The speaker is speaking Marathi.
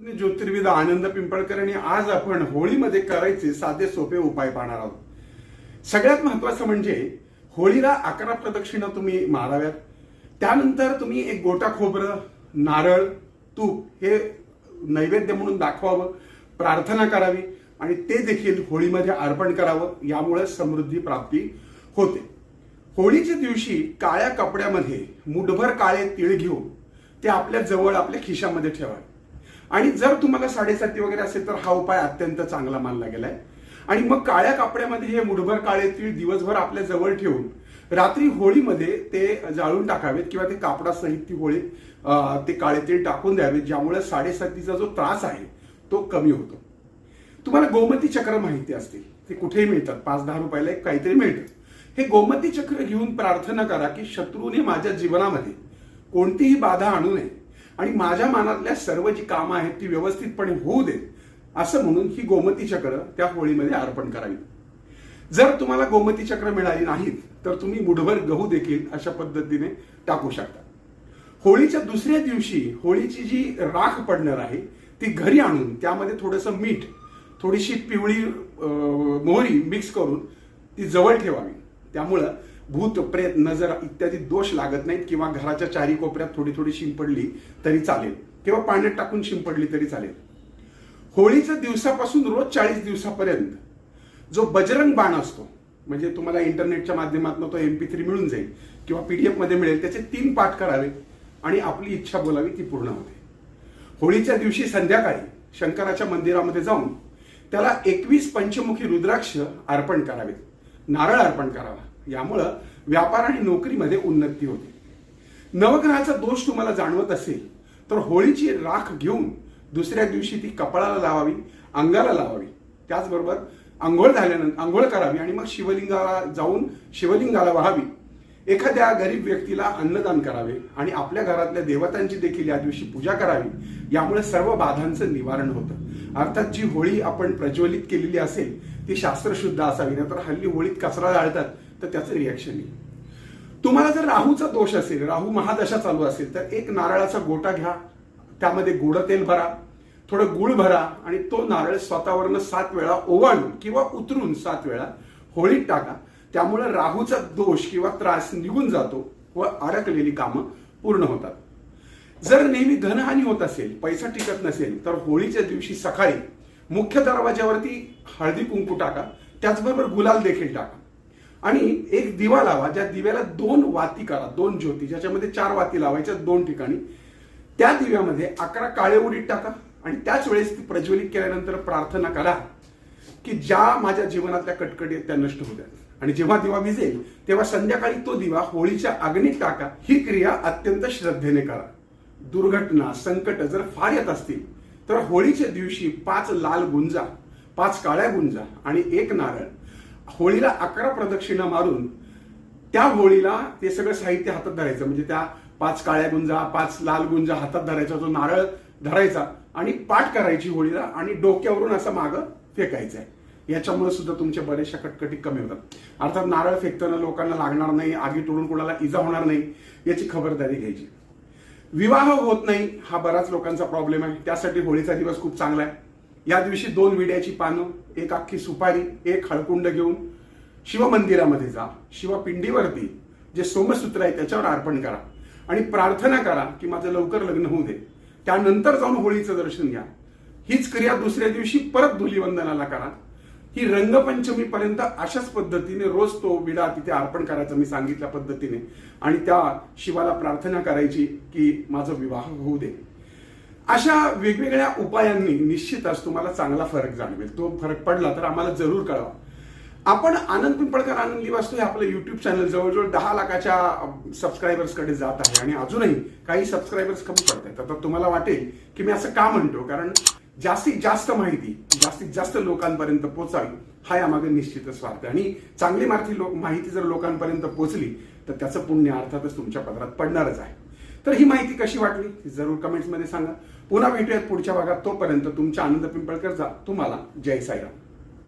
ज्योतिर्विद आनंद पिंपळकर आणि आज आपण होळीमध्ये करायचे साधे सोपे उपाय पाहणार आहोत. सगळ्यात महत्वाचं म्हणजे होळीला अकरा प्रदक्षिणा तुम्ही माराव्यात. त्यानंतर तुम्ही एक गोटा खोबरं नारळ तूप हे नैवेद्य म्हणून दाखवावं प्रार्थना करावी आणि ते देखील होळीमध्ये अर्पण करावं यामुळे समृद्धी प्राप्ती होते. होळीच्या दिवशी काळ्या कपड्यामध्ये मुठभर काळे तीळ घेऊन ते आपल्या जवळ आपल्या खिशामध्ये ठेवावे. आणि जर तुम्हाला साडेसाती वगैरे असेल तर हा उपाय अत्यंत चांगला मानला गेलाय. आणि मग काळ्या कापड्यामध्ये हे मुठभर काळे तीळ दिवसभर आपल्या जवळ ठेवून रात्री होळीमध्ये ते जाळून टाकावेत किंवा ते कापडासहित ती होळी ते काळे तीळ टाकून द्यावेत ज्यामुळे साडेसातीचा जो त्रास आहे तो कमी होतो. तुम्हाला गोमती चक्र माहिती असतील. ते कुठेही मिळतात. पाच दहा रुपयाला एक काहीतरी मिळतं. हे गोमती चक्र घेऊन प्रार्थना करा की शत्रूने माझ्या जीवनामध्ये कोणतीही बाधा आणू नये. आणि माझ्या मनातल्या सर्व जी कामं आहेत ती व्यवस्थितपणे होऊ देत असं म्हणून ही गोमती चक्र त्या होळीमध्ये अर्पण करावी. जर तुम्हाला गोमती चक्र मिळाली नाहीत तर तुम्ही मुठभर गहू देखील अशा पद्धतीने टाकू शकता. होळीच्या दुसऱ्या दिवशी होळीची जी राख पडणार आहे ती घरी आणून त्यामध्ये थोडंसं मीठ थोडीशी पिवळी अं, मोहरी मिक्स करून ती जवळ ठेवावी. त्यामुळं भूत प्रेत नजर इत्यादी दोष लागत नाहीत किंवा घराच्या चारी कोपऱ्यात थोडी थोडी शिंपडली तरी चालेल. किंवा पाण्यात टाकून शिंपडली तरी चालेल. होळीच्या दिवसापासून रोज चाळीस दिवसापर्यंत जो बजरंग बाण असतो म्हणजे तुम्हाला इंटरनेटच्या माध्यमातून तो एम पी थ्री मिळून जाईल किंवा पीडीएफमध्ये मिळेल त्याचे तीन पाठ करावे आणि आपली इच्छा बोलावी ती पूर्ण होते. होळीच्या दिवशी संध्याकाळी शंकराच्या मंदिरामध्ये जाऊन त्याला एकवीस पंचमुखी रुद्राक्ष अर्पण करावेत. नारळ अर्पण करावा. यामुळं व्यापार आणि नोकरीमध्ये उन्नती होते. नवग्रहाचा दोष तुम्हाला जाणवत असेल तर होळीची राख घेऊन दुसऱ्या दिवशी ती कपाळाला लावावी अंगाला लावावी. त्याचबरोबर आंघोळ झाल्यानंतर आंघोळ करावी आणि मग शिवलिंगाला जाऊन शिवलिंगाला वाहावी. एखाद्या गरीब व्यक्तीला अन्नदान करावे आणि आपल्या घरातल्या देवतांची देखील या दिवशी पूजा करावी यामुळे सर्व बाधांचं निवारण होतं. अर्थात जी होळी आपण प्रज्वलित केलेली असेल ती शास्त्रशुद्ध असावी नाहीतर हल्ली होळीत कचरा जाळतात तर त्याचं रिॲक्शन येईल तुम्हाला जर राहूचा दोष असेल राहू महादशा चालू असेल तर एक नारळाचा गोटा घ्या. त्यामध्ये गोड तेल भरा थोडं गुळ भरा आणि तो नारळ स्वतःवरनं सात वेळा ओवाळून किंवा उतरून सात वेळा होळीत टाका. त्यामुळे राहूचा दोष किंवा त्रास निघून जातो व अडकलेली कामं पूर्ण होतात. जर नेहमी धनहानी होत असेल पैसा टिकत नसेल तर होळीच्या दिवशी सकाळी मुख्य दरवाज्यावरती हळदी कुंकू टाका. त्याचबरोबर गुलाल देखील टाका. आणि एक दिवा लावा ज्या दिव्याला दोन वाती करा दोन ज्योती ज्याच्यामध्ये चार वाती लावायच्या दोन ठिकाणी त्या दिव्यामध्ये अकरा काळे उडीत टाका आणि त्याच वेळेस ती प्रज्वलित केल्यानंतर प्रार्थना करा की ज्या माझ्या जीवनातल्या कटकटी आहेत त्या नष्ट होऊ आणि जेव्हा दिवा विजेल तेव्हा संध्याकाळी तो दिवा होळीच्या अग्नीत टाका. ही क्रिया अत्यंत श्रद्धेने करा. दुर्घटना संकट जर फार येत असतील तर होळीच्या दिवशी पाच लाल गुंजा पाच काळ्या गुंजा आणि एक नारळ होळीला अकरा प्रदक्षिणा मारून त्या होळीला ते सगळं साहित्य हातात धरायचं. म्हणजे त्या पाच काळ्या गुंजा पाच लाल गुंजा हातात धरायचा तो नारळ धरायचा आणि पाठ करायची होळीला आणि डोक्यावरून असं मागं फेकायचं आहे याच्यामुळे सुद्धा तुमच्या बऱ्याचशा कटकटी कमी होतात. अर्थात नारळ फेकताना लोकांना लागणार नाही आगी तोडून कोणाला इजा होणार नाही याची खबरदारी घ्यायची. विवाह होत नाही हा बराच लोकांचा प्रॉब्लेम आहे. त्यासाठी होळीचा दिवस खूप चांगला आहे. या दिवशी दोन विड्याची पानं एक अख्खी सुपारी एक हळकुंड घेऊन शिवमंदिरामध्ये जा. शिवपिंडीवरती जे सोमसूत्र आहे त्याच्यावर अर्पण करा. आणि प्रार्थना करा की माझं लवकर लग्न होऊ दे. त्यानंतर जाऊन होळीचं दर्शन घ्या. हीच क्रिया दुसऱ्या दिवशी परत धुलीवंदनाला करा. ही रंगपंचमीपर्यंत अशाच पद्धतीने रोज तो विडा तिथे अर्पण करायचा मी सांगितल्या पद्धतीने. आणि त्या शिवाला प्रार्थना करायची की माझा विवाह होऊ दे. अशा वेगवेगळ्या उपायांनी निश्चितच तुम्हाला चांगला फरक जाणवेल. तो फरक पडला तर आम्हाला जरूर कळवा. आपण आनंद पिंपळकर आनंदी वास्तू हे आपलं युट्यूब चॅनल जवळजवळ दहा लाखाच्या सबस्क्रायबर्सकडे जात आहे आणि अजूनही काही सबस्क्रायबर्स कमी पडत आहेत. आता तुम्हाला वाटेल की मी असं का म्हणतो? कारण जास्तीत जास्त माहिती जास्तीत जास्त लोकांपर्यंत पोचावी हा यामागे निश्चितच स्वार्थ आणि चांगली माहिती लोक माहिती जर लोकांपर्यंत पोचली तर त्याचं पुण्य अर्थातच तुमच्या पदरात पडणारच आहे. तर ही माहिती कशी वाटली जरूर कमेंट्समध्ये सांगा. पुन्हा भेटूयात पुढच्या भागात. तोपर्यंत तुमच्या आनंद पिंपळकर जा. तुम्हाला जय साईराम.